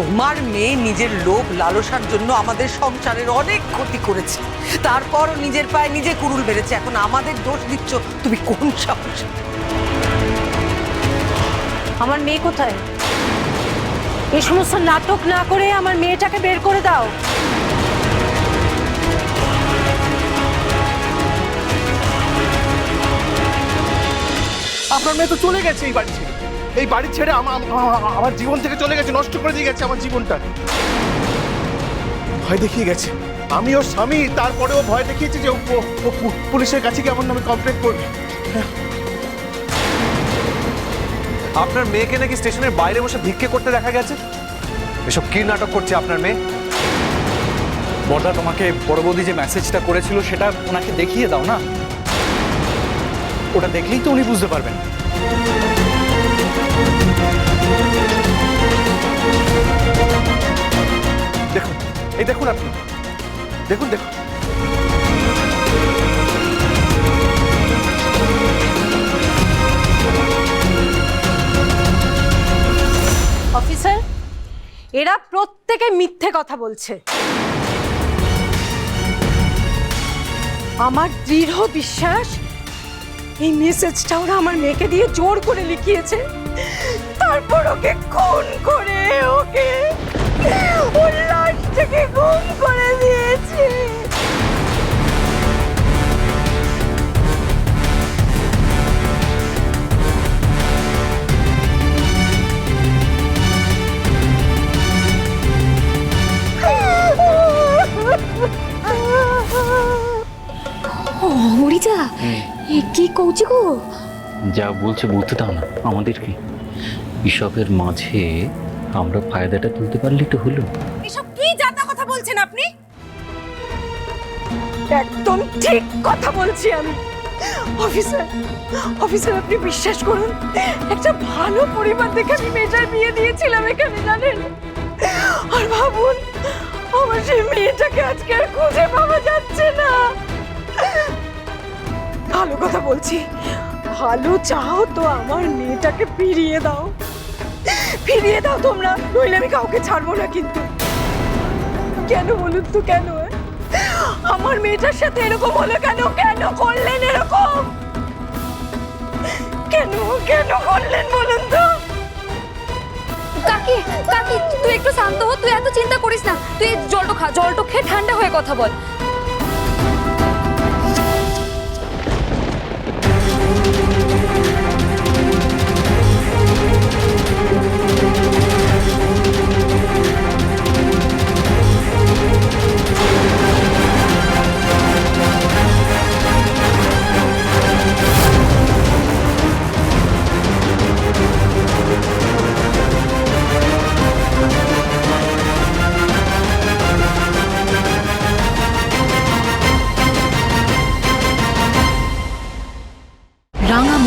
তোমার মেয়ে নিজের লোভ লালসার জন্য আমাদের সংসারের অনেক ক্ষতি করেছে। তারপরও নিজের পায়ে নিজে কুড়ুল বেড়েছে এখন আমাদের দোষ দিচ্ছ তুমি কোন সাহস? আমার মেয়ে কোথায়? এই সমস্ত নাটক না করে আমার মেয়েটাকে বের করে দাও। আপনার মেয়ে তো চলে গেছে এই বাড়ি ছেড়ে এই বাড়ি ছেড়ে আমা- আমা- আমার জীবন থেকে চলে গেছে নষ্ট করে দিয়ে গেছে আমার জীবনটা। ভয় দেখিয়ে গেছে। আমি ওর স্বামী তারপরেও ভয় দেখিয়েছে যে ও পুলিশের কাছে গিয়ে আমার নামে কমপ্লেন করবে। আপনার মেয়েকে নাকি স্টেশনের বাইরে বসে ভিক্ষে করতে দেখা গেছে? এসব কি নাটক করছে আপনার মেয়ে? বর্দা তোমাকে বড় বৌদি যে মেসেজটা করেছিল সেটা ওনাকে দেখিয়ে দাও না? ওটা দেখলেই তো উনি বুঝতে পারবেন। এই দেখুন আপনি। দেখুন দেখুন। অফিসার, এরা প্রত্যেকে মিথ্যে কথা বলছে। আমার দৃঢ় বিশ্বাস, এই মেসেজটা ওরা আমার মেয়েকে দিয়ে জোর করে লিখিয়েছে। তারপর ওকে খুন করে, ওকে এ কি কৌছি গো? যা বলছে বলতে দাও না আমাদেরকে। এসবের মাঝে আমরা ফায়দাটা তুলতে পারলে তো হলো। এসব কি জাতা কথা বলছেন আপনি? একদম ঠিক কথা বলছি আমি। অফিসার অফিসার আপনি বিশ্বাস করুন একটা ভালো পরিবার দেখে আমি মেয়েটার বিয়ে দিয়েছিলাম এখানে জানেন? আর ভাবুন আমার সেই মেয়েটাকে আজকে আর খুঁজে পাওয়া কথা বলছি। ভালো চাও তো আমার মেয়েটাকে ফিরিয়ে দাও। ফিরিয়ে দাও তোমরা, নইলে আমি কাউকে ছাড়বো না কিন্তু। কেন বলুন তো কেন আমার মেয়েটার সাথে এরকম হলো কেন? কেন করলেন এরকম? কেন কেন করলেন বলুন তো? কাকি কাকি, তুই একটু শান্ত হ, তুই এত চিন্তা করিস না। তুই জলটা খা, জলটা খেয়ে ঠান্ডা হয়ে কথা বল।